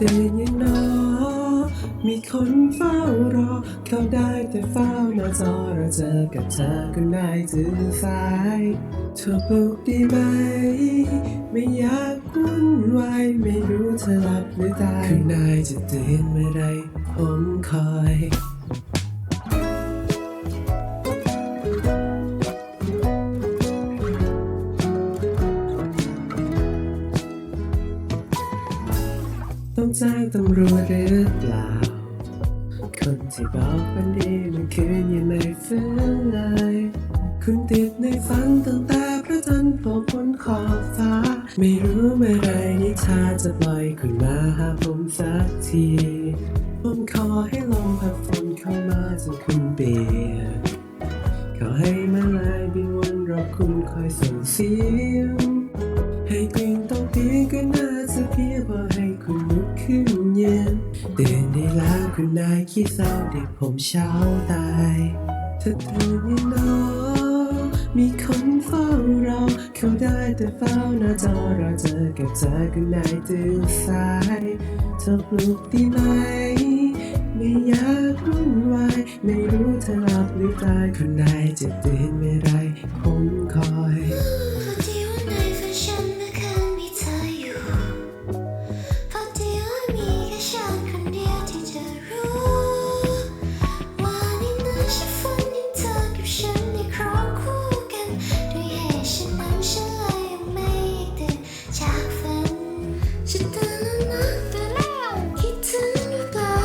ตื่นยังนอมีคนเฝ้ารอ เขาได้แต่เฝ้าหน้าจอเราเจอกับเธอคนได้ตื่สายเธอปลุกดีไหม ไม่อยากวุ่นวายไม่รู้เธอหลับหรือตายคืนนายจะตื่นเมื่อไรผมคอย ต้องแจ้งตำรวจหรือเปล่า คนที่บอกวันดีมันคืนยังไม่ฟื้นเลย คุณติดในฝันตั้งแต่พระจันทร์โผล่พ้นขอบฟ้า ไม่รู้เมื่อไรนิทาจะปล่อยคุณมาหาผมสักที ผมขอให้ลมพัดฝนเข้ามาจนคุณเบียดขอให้มาลายบินวนรอบคุณคอยส่งเสียง ให้กลิ่นต้องเพียงก็น่าจะเพียงพอ ขึ้นยืนตื่นได้แล้วคุณนายขี้เศร้าเด็กผมเช้าตายเธอตื่นยังนอนมีคนเฝ้ารอเขาได้แต่เฝ้าหน้าจอรอเจอกับเธอคุณนายตื่นสายเธอปลุกดีไหมไม่อยากวุ่นวายไม่รู้เธอหลับหรือตายคุณนายจะตื่นเมื่อไรผมคอ ฉันตื่นแล้วนะตื่แล้วคิดถึงหรือเปล่า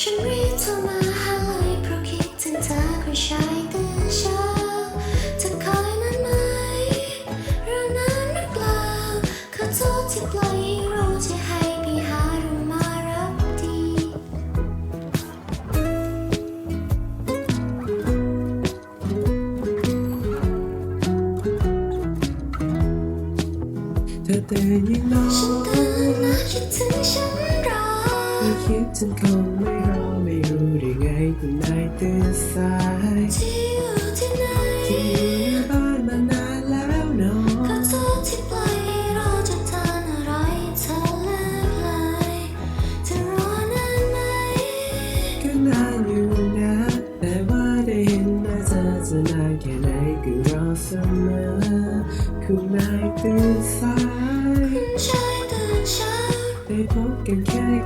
ฉันรีบโทรมาหาเลยเพราะคิดถึงเธอคนชายตื่นเช้าเธอคอยนานไหมหรือนานหรือเปล่าขอโทษที่ปล่อยให้รู้จะให้ไปหาหรือมารับดี เธอตื่นยังนอฉันตื่น ถึงฉันรอไม่คิดถึงคงไม่รอไม่รู้ได้ไงคุณนายตื่นสายที่อยู่ที่ไหนที่อยู่ในบ้านมานานแล้วเนอขอโทษที่ปล่อยให้รอจะทานอะไรเธอเลือกเลยจะรอนานไหมก็นานอยู่นะ แต่ว่าได้เห็นหน้าเธอจะนานแค่ไหนก็รอเสมอคุณนายตื่นสายชาย people can carry